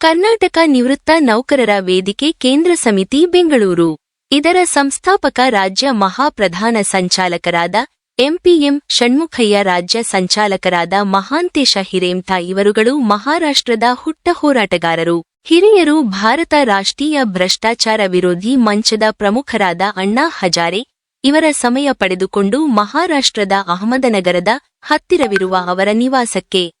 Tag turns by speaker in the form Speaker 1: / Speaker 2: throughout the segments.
Speaker 1: ಕರ್ನಾಟಕ ನಿವೃತ್ತ ನೌಕರರ ವೇದಿಕೆ ಕೇಂದ್ರ ಸಮಿತಿ ಬೆಂಗಳೂರು. ಇದರ ಸಂಸ್ಥಾಪಕ ರಾಜ್ಯ ಮಹಾಪ್ರಧಾನ ಸಂಚಾಲಕರಾದ ಎಂಪಿಎಂ ಷಣ್ಮುಖಯ್ಯ, ರಾಜ್ಯ ಸಂಚಾಲಕರಾದ ಮಹಾಂತೇಶ ಹಿರೇಮ್ತಾ ಇವರುಗಳು ಮಹಾರಾಷ್ಟ್ರದ ಹುಟ್ಟ ಹೋರಾಟಗಾರರು. ಹಿರಿಯರು ಭಾರತ ರಾಷ್ಟ್ರೀಯ ಭ್ರಷ್ಟಾಚಾರ ವಿರೋಧಿ ಮಂಚದ ಪ್ರಮುಖರಾದ ಅಣ್ಣಾ ಹಜಾರೆ ಇವರ ಸಮಯ ಪಡೆದುಕೊಂಡು ಮಹಾರಾಷ್ಟ್ರದ ಅಹಮದನಗರದ ಹತ್ತಿರವಿರುವ ಅವರ ನಿವಾಸಕ್ಕೆ.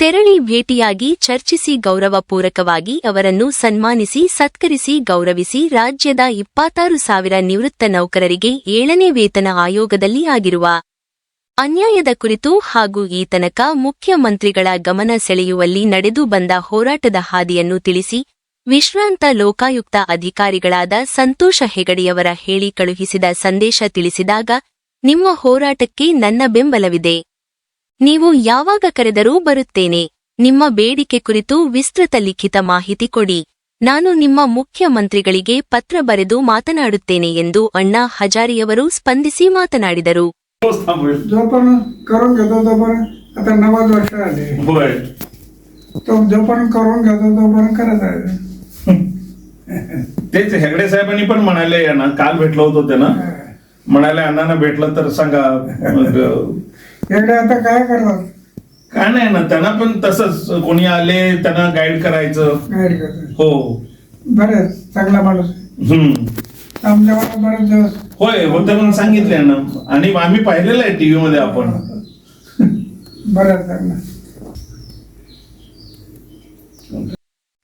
Speaker 1: ತೆರಳಿ ಭೇಟಿಯಾಗಿ ಚರ್ಚಿಸಿ ಗೌರವಪೂರಕವಾಗಿ ಅವರನ್ನು ಸನ್ಮಾನಿಸಿ ಸತ್ಕರಿಸಿ ಗೌರವಿಸಿ ರಾಜ್ಯದ ಇಪ್ಪತ್ತಾರು ಸಾವಿರ ನಿವೃತ್ತ ನೌಕರರಿಗೆ ಏಳನೇ ವೇತನ ಆಯೋಗದಲ್ಲಿ ಆಗಿರುವ ಅನ್ಯಾಯದ ಕುರಿತು ಹಾಗೂ ಈ ತನಕ ಮುಖ್ಯಮಂತ್ರಿಗಳ ಗಮನ ಸೆಳೆಯುವಲ್ಲಿ ನಡೆದು ಬಂದ ಹೋರಾಟದ ಹಾದಿಯನ್ನು ತಿಳಿಸಿ ವಿಶ್ರಾಂತ ಲೋಕಾಯುಕ್ತ ಅಧಿಕಾರಿಗಳಾದ ಸಂತೋಷ ಹೆಗಡೆಯವರ ಹೇಳಿ ಕಳುಹಿಸಿದ ಸಂದೇಶ ತಿಳಿಸಿದಾಗ, ನಿಮ್ಮ ಹೋರಾಟಕ್ಕೆ ನನ್ನ ಬೆಂಬಲವಿದೆ. ನೀವು ಯಾವಾಗ ಕರೆದರೂ ಬರುತ್ತೇನೆ ನಿಮ್ಮ ಬೇಡಿಕೆ ಕುರಿತು ವಿಸ್ತೃತ ಲಿಖಿತ ಮಾಹಿತಿ ಕೊಡಿ ನಾನು ನಿಮ್ಮ ಮುಖ್ಯಮಂತ್ರಿಗಳಿಗೆ ಪತ್ರ ಬರೆದು ಮಾತನಾಡುತ್ತೇನೆ ಎಂದು ಅಣ್ಣಾ ಹಜಾರಿಯವರು ಸ್ಪಂದಿಸಿ ಮಾತನಾಡಿದರು
Speaker 2: पाऊस थांबेल
Speaker 3: जोपर्यंत करून घेतो तोपर्यंत आता नव्वद वर्ष आले
Speaker 2: होय
Speaker 3: तो जोपर्यंत करून घेतो तोपर्यंत करत आहे
Speaker 2: तेच हेगडे साहेबांनी पण म्हणाले यांना काल भेटलो होतो त्यांना म्हणाले अण्णांना भेटलं तर सांगा.
Speaker 3: आता काय करतात
Speaker 2: काय नाही ना त्यांना पण तसंच कोणी आले त्यांना गाईड करायचं.
Speaker 3: गाईड
Speaker 2: हो.
Speaker 3: बरेच चांगला माणूस.
Speaker 2: हम्म.
Speaker 3: बरेच दिवस
Speaker 2: होय होतं म्हणून सांगितलंय ना. आणि आम्ही पाहिलेलं आहे टीव्ही मध्ये आपण.
Speaker 3: चांगला.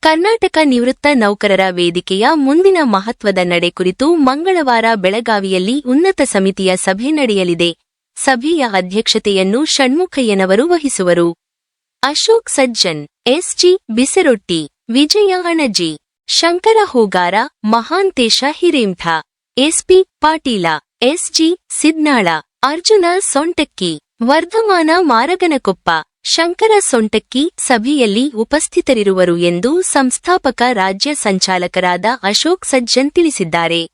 Speaker 1: ಕರ್ನಾಟಕ ನಿವೃತ್ತ ನೌಕರರ ವೇದಿಕೆಯ ಮುಂದಿನ ಮಹತ್ವದ ನಡೆ ಕುರಿತು ಮಂಗಳವಾರ ಬೆಳಗಾವಿಯಲ್ಲಿ ಉನ್ನತ ಸಮಿತಿಯ ಸಭೆ ನಡೆಯಲಿದೆ. ಸಭೆಯ ಅಧ್ಯಕ್ಷತೆಯನ್ನು ಷಣ್ಮುಖಯ್ಯನವರು ವಹಿಸುವರು. Ashok Sajjan, S G Bisarotti Vijay Anaji Shankar Hugar, Mahantesh Hiremath S P Patil, S G Sidnal, Arjun Sontakki, Vardhaman Maraganakoppa Shankar Sontakki ಸಭೆಯಲ್ಲಿ ಉಪಸ್ಥಿತರಿರುವರು ಎಂದು ಸಂಸ್ಥಾಪಕ ರಾಜ್ಯ ಸಂಚಾಲಕರಾದ ಅಶೋಕ್ ಸಜ್ಜನ್ ತಿಳಿಸಿದ್ದಾರೆ.